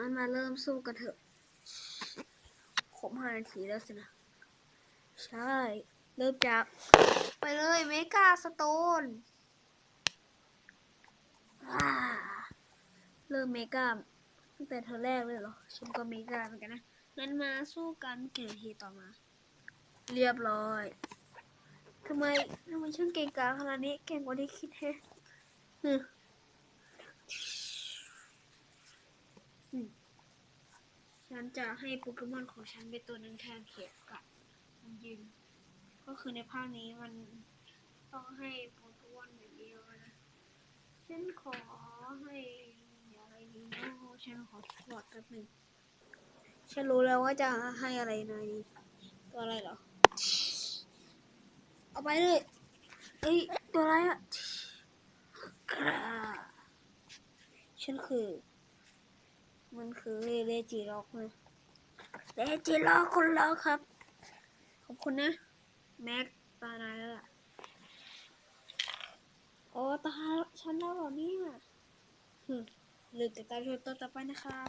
งั้นมาเริ่มสู้กันเถอะครบห้านาทีแล้วสินะ ใช่ เริ่มจาก ไปเลยเมกาสโตนว้าเริ่มเมกาตั้งแต่เธอแรกเลยเหรอ ฉันก็เมกาเหมือนกันนะ งั้นมาสู้กันกี่นาทีต่อมา เรียบร้อยทำไมทำไมฉันเก่งกาขนาดนี้ เก่งกว่าที่คิดแฮะฮึอืม ฉันจะให้โปเกมอนของฉันเป็นตัวหนึ่งแทนเขียกับมันยืน ก็คือในภาคนี้มันต้องให้โปเกมอนอย่างเดียวนะฉันขอให้อะไรดีนะฉันขอถอดแป๊บหนึ่งฉันรู้แล้วว่าจะให้อะไรนายตัวอะไรเหรอ เอาไปเลยเอ้ยตัวอะไรอะฉันคือ มันคือเลจิล็อกเลยเลจิล็อกคนล็อกครับ ขอบคุณนะ แม็กตานายแล้วล่ะโอ้ตาฉันแล้วเหรอเนี่ยหรือติดตามชมตอนต่อไปนะครับ